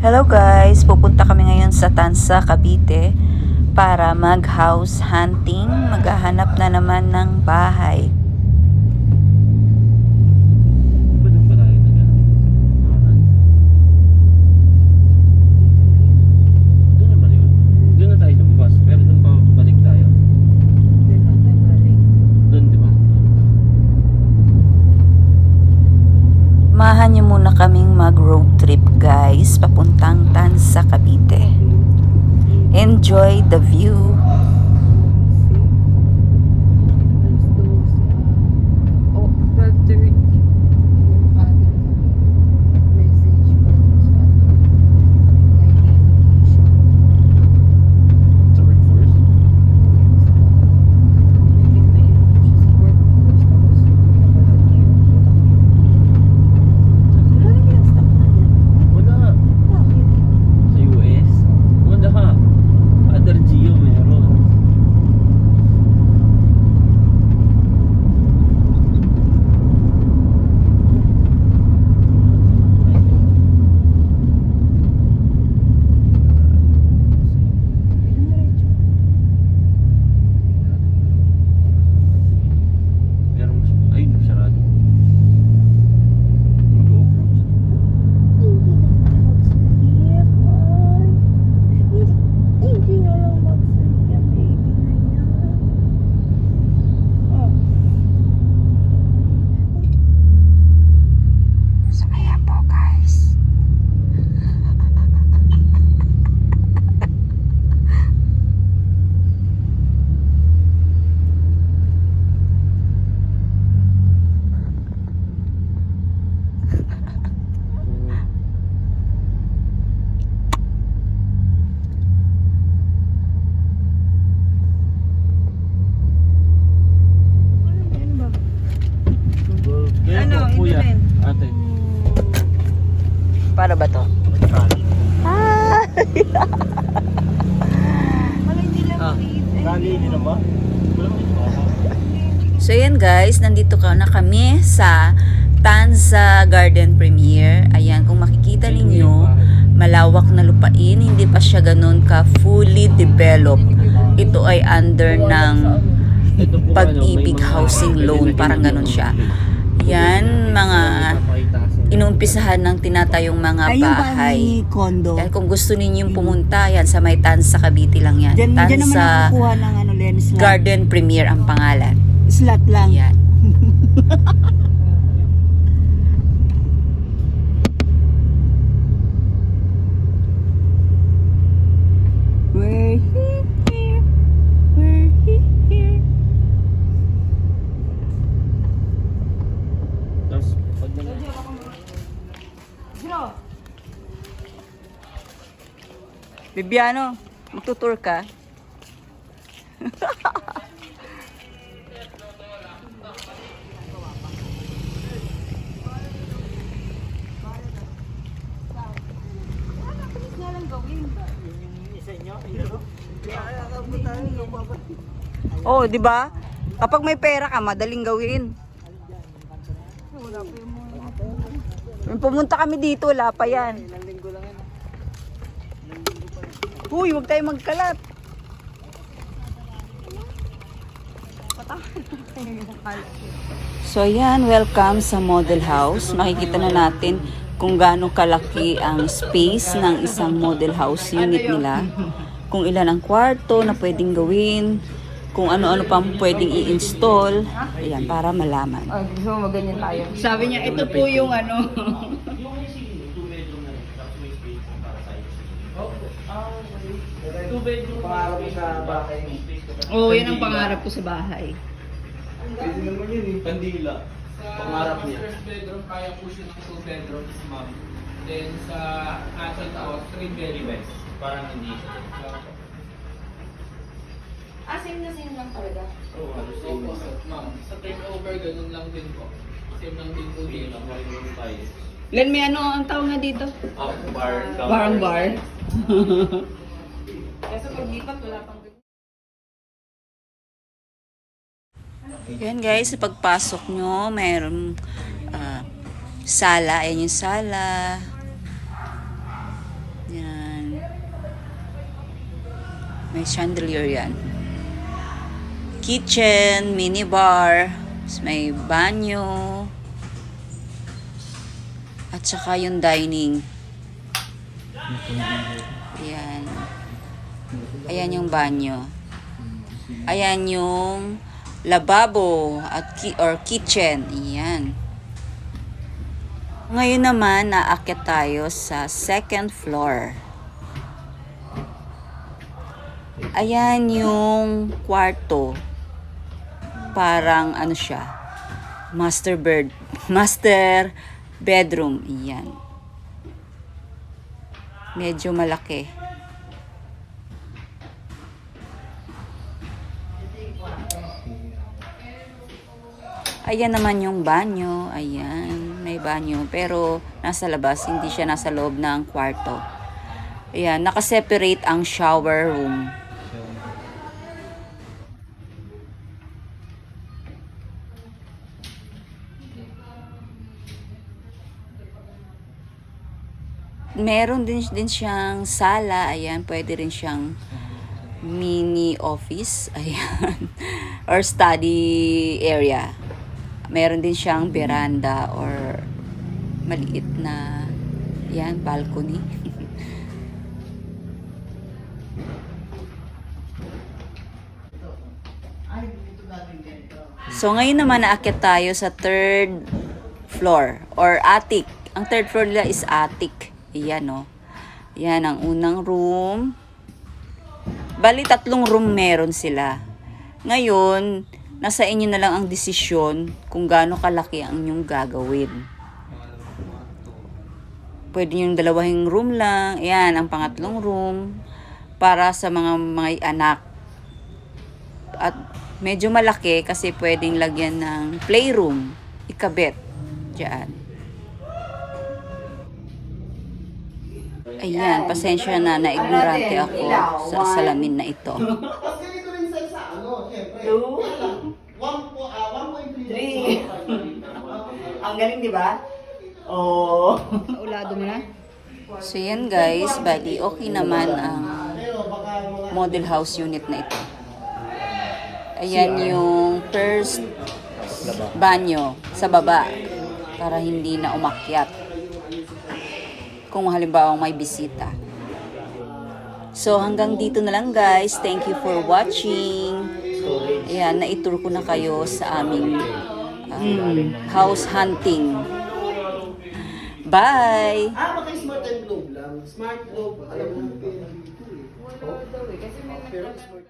Hello guys, pupunta kami ngayon sa Tansa, Cavite para mag house hunting. Maghahanap na naman ng bahay. Enjoy the view. Kuya, ate. Para ba to? Ah. So yan guys, nandito ka na kami sa Tanza Garden Premiere. Ayan, kung makikita ninyo, malawak na lupain, hindi pa siya ganun ka fully developed. Ito ay under ng pag-ibig ano, may mga housing loan, parang ganun siya. Yan, mga inumpisahan ng tinatayong mga bahay. condo. Yan, kung gusto ninyong pumunta, yan, sa may Tanza Cavite lang yan. Diyan, diyan naman Tanza nakukuha ng ano, Len, slot. Garden Premiere ang pangalan. Slot lang. Yan. Nag- Bibiano, magtutour ka? Oh, di ba? Kapag may pera ka, madaling gawin. Nung pumunta kami dito, wala pa yan. Uy, huwag tayo magkalat. So yan, welcome sa model house. Makikita na natin kung gaano kalaki ang space ng isang model house unit nila. Kung ilan ang kwarto na pwedeng gawin, kung ano-ano pang pwedeng i-install. Ayan, para malaman. Ah, gusto mo maganyan tayo. Sabi niya, ito po yung ano. Pangarap mo sa bahay. Oo, oh, yan ang pangarap ko sa bahay. Pwede naman yun eh. Kandila. Pangarap niya. First bedroom, kaya po siya ng two bedrooms, ma'am. Then sa actual house, three bedrooms. Parang hindi. Ah, same na same lang talaga. Oo, ano same lang. Ma'am, sa turnover, ganun lang din po. Same lang din po din. Len, may ano ang tawag nga dito? Ah, bar. Bar ang bar. Kasi paglipat, wala pang Yan guys, sa pagpasok nyo, mayroong uh, ah, sala. Ayan yung sala. Yan. May chandelier yan. Kitchen, mini bar, may banyo, at saka yung dining. Ayan. Ayan yung banyo. Ayan yung lababo at ki- or kitchen. Ayan. Ngayon naman, naakyat tayo sa second floor. Ayan yung kwarto. Parang ano siya, master bed, master bedroom. Iyan. Medyo malaki. Ayan naman yung banyo. Ayan, may banyo. Pero nasa labas, hindi siya nasa loob ng kwarto. Ayan, nakaseparate ang shower room. Meron din, din siyang sala. Ayan, pwede rin siyang mini office. Ayan. or study area. Meron din siyang veranda or maliit na yan, balcony. So ngayon naman naakyat tayo sa third floor or attic. Ang third floor nila is attic. Iyan no. Yan ang unang room. Bali tatlong room meron sila. Ngayon, nasa inyo na lang ang desisyon kung gaano kalaki ang inyong gagawin. Pwede yung dalawang room lang. Ayan, ang pangatlong room. Para sa mga mga anak. At medyo malaki kasi pwedeng lagyan ng playroom. Ikabit. Diyan. Ayan, pasensya na, na-ignorante ako sa salamin na ito. Kasi dito rin sa isa, ano, syempre. Two. One po, ah, 1.3. Three. Ang galing, di ba? Oo. So yan guys, bali okay naman ang model house unit na ito. Ayan yung first banyo sa baba para hindi na umakyat kung halimbawa may bisita. So hanggang dito na lang guys. Thank you for watching. Ayan, na-tour ko na kayo sa aming um, house hunting. Bye! Ah, baka smart and globe lang. Smart globe, alam mo, pero dito eh. Pero smart.